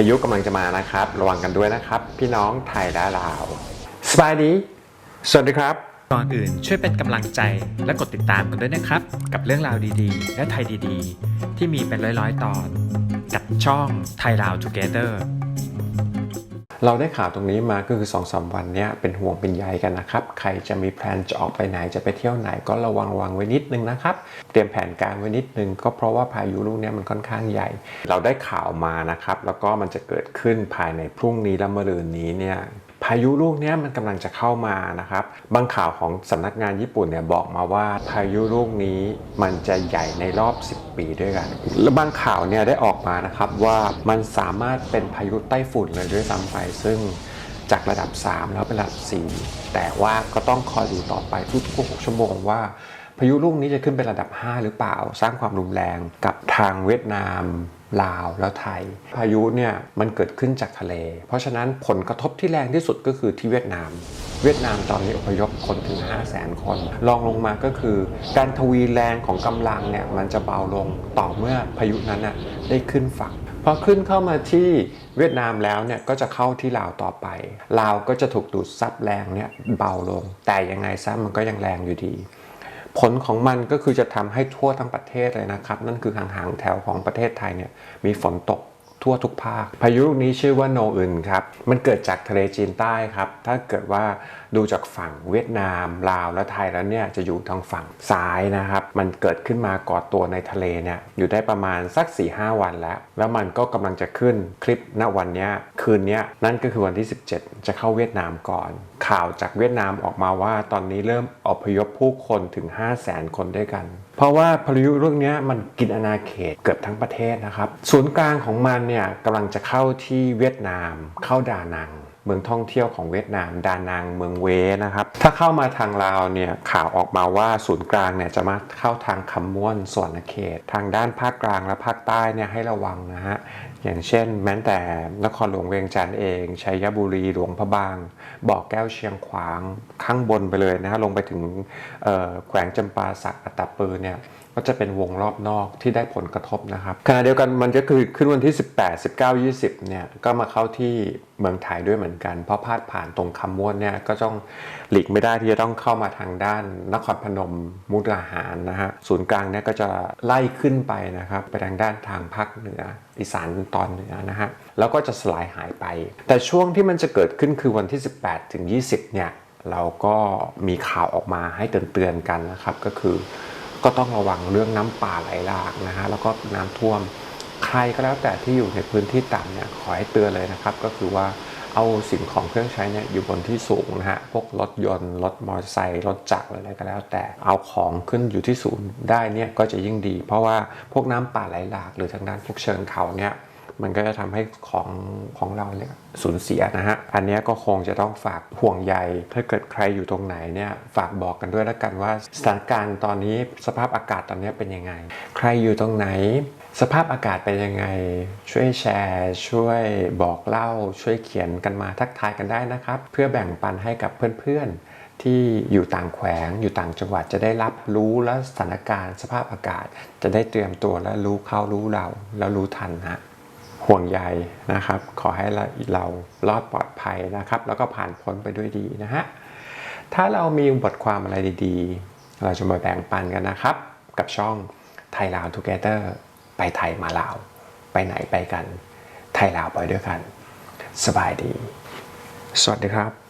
พายุกำลังจะมานะครับ ระวังกันด้วยนะครับ พี่น้องไทยและลาวสบายดี สวัสดีครับ ก่อนอื่นช่วยเป็นกำลังใจและกดติดตามกันด้วยนะครับ กับเรื่องราวดีๆ และไทยดีๆ ที่มีเป็นร้อยๆ ตอน กับช่องไทยลาว Together เราได้ข่าวตรงนี้มาก็คือ2อสวันนี้เป็นห่วงเป็นใยกันนะครับ ใครจะมีแพลนจะออกไปไหนจะไปเที่ยวไหนก็ระวังวังไว้นิดนึงนะครับ เตรียมแผนการไว้นิดนึงก็เพราะว่าพายุลูกนี้มันค่อนข้างใหญ่ เราได้ข่าวมานะครับ แล้วก็มันจะเกิดขึ้นภายในพรุ่งนี้และมะรืนนี้เนี่ยายุลูกนี้มันกำลังจะเข้ามานะครับ บางข่าวของสำนักงานญี่ปุ่นเนี่ยบอกมาว่าพายุลูกนี้มันจะใหญ่ในรอบ 10 ปีด้วยกัน และบางข่าวเนี่ยได้ออกมานะครับว่ามันสามารถเป็นพายุไต้ฝุ่นเลยด้วยซ้ำไปซึ่งจากระดับ 3 แล้วเป็นระดับ 4 แต่ว่าก็ต้องคอยดูต่อไปทุกๆ6ชั่วโมงว่าพายุลูกนี้จะขึ้นเป็นระดับ 5 หรือเปล่า สร้างความรุนแรงกับทางเวียดนาม ลาวแล้วไทย พายุเนี่ยมันเกิดขึ้นจากทะเล เพราะฉะนั้นผลกระทบที่แรงที่สุดก็คือที่เวียดนาม เวียดนามตอนนี้อพยพคนถึง 5 0 0แสนคนรองลงมาก็คือ การทวีแรงของกำลังเนี่ยมันจะเบาลงต่อเมื่อพายุนั้นน่ะได้ขึ้นฝั่งพอขึ้นเข้ามาที่เวียดนามแล้วเนี่ยก็จะเข้าที่ลาวต่อไปลาวก็จะถูกดูดซับแรงเนี่ยเบาลง แต่ยังไงซะมันก็ยังแรงอยู่ดี ผลของมันก็คือจะทำให้ทั่วทั้งประเทศเลยนะครับ นั่นคือห่างๆแถวของประเทศไทยเนี่ยมีฝนตกทั่วทุกภาค พายุลูกนี้ชื่อว่าโนอึนครับ มันเกิดจากทะเลจีนใต้ครับ ถ้าเกิดว่าดูจากฝั่งเวียดนาม ลาวและไทยแล้วเนี่ยจะอยู่ทางฝั่งซ้ายนะครับ มันเกิดขึ้นมาก่อตัวในทะเลเนี่ยอยู่ได้ประมาณสัก 4-5 วันแล้ว แล้วมันก็กำลังจะขึ้นคลิปณวันนี้คืนนี้นั่นก็คือวันที่ 17 จะเข้าเวียดนามก่อนข่าวจากเวียดนามออกมาว่าตอนนี้เริ่มอพยพผู้คนถึง 5 0 0แสนคนด้วยกัน เพราะว่าพายุเรื่องนี้มันกินอาณาเขตเกือบทั้งประเทศนะครับ ศูนย์กลางของมันเนี่ยกำลังจะเข้าที่เวียดนามเข้าดานัง เมืองท่องเที่ยวของเวียดนาม ดานังเมืองเวนะครับ ถ้าเข้ามาทางลาวเนี่ยข่าวออกมาว่าศูนย์กลางเนี่ยจะมาเข้าทางคำม่วนส่วนเขต ทางด้านภาคกลางและภาคใต้เนี่ยให้ระวังนะฮะอย่างเช่น แม้แต่นครหลวงเวียงจันทร์เองชัยบุรีหลวงพระบาง บ่อแก้วเชียงขวางข้างบนไปเลยนะฮะลงไปถึงแขวงจำปาสักอัตตปือเนี่ย ก็จะเป็นวงรอบนอกที่ได้ผลกระทบนะครับขณะเดียวกันมันก็คือขึ้นวันที่ 18 19 20เนี่ยก็มาเข้าที่เมืองไทยด้วยเหมือนกัน เพราะพาดผ่านตรงคำม่วนเนี่ยก็ต้องหลีกไม่ได้ที่จะต้องเข้ามาทางด้านนครพนมมุกดาหารนะฮะศูนย์กลางเนี่ยก็จะไล่ขึ้นไปนะครับไปทางด้านทางภาคเหนืออีสานตอนเหนือนะฮะแล้วก็จะสลายหายไป แต่ช่วงที่มันจะเกิดขึ้นคือวันที่ 18ถึง20เนี่ยเราก็มีข่าวออกมาให้เตือนๆกันนะครับก็คือ ก็ต้องระวังเรื่องน้ำป่าไหลหลากนะฮะแล้วก็น้ำท่วม ใครก็แล้วแต่ที่อยู่ในพื้นที่ต่ำเนี่ยขอให้เตือนเลยนะครับ ก็คือว่าเอาสิ่งของเครื่องใช้เนี่ยอยู่บนที่สูงนะฮะพวกรถยนต์รถมอเตอร์ไซค์รถจักรอะไรก็แล้ว แต่เอาของขึ้นอยู่ที่สูงได้เนี่ยก็จะยิ่งดี เพราะว่าพวกน้ำป่าไหลหลาก หรือทางด้านพวกเชิงเขาเนี่ย มันก็จะทำให้ของของเราเนี่ยสูญเสียนะฮะ อันนี้ก็คงจะต้องฝากห่วงใย ถ้าเกิดใครอยู่ตรงไหนเนี่ยฝากบอกกันด้วยแล้วกันว่าสถานการณ์ตอนนี้สภาพอากาศตอนนี้เป็นยังไง ใครอยู่ตรงไหน สภาพอากาศเป็นยังไง ช่วยแชร์ ช่วยบอกเล่า ช่วยเขียนกันมาทักทายกันได้นะครับ เพื่อแบ่งปันให้กับเพื่อนๆที่อยู่ต่างแขวงอยู่ต่างจังหวัดจะได้รับรู้และสถานการณ์ สภาพอากาศ จะได้เตรียมตัวและรู้เขารู้เรา แล้วรู้ทันนะ ห่วงใยนะครับ ขอให้เราเรารอดปลอดภัยนะครับ แล้วก็ผ่านพ้นไปด้วยดีนะฮะถ้าเรามีบทความอะไรดีๆ เราจะมาแบ่งปันกันนะครับ กับช่องไทยลาวทูเกเตอร์ไปไทยมาลาว ไปไหนไปกัน ไทยลาวไปด้วยกัน สบายดี สวัสดีครับ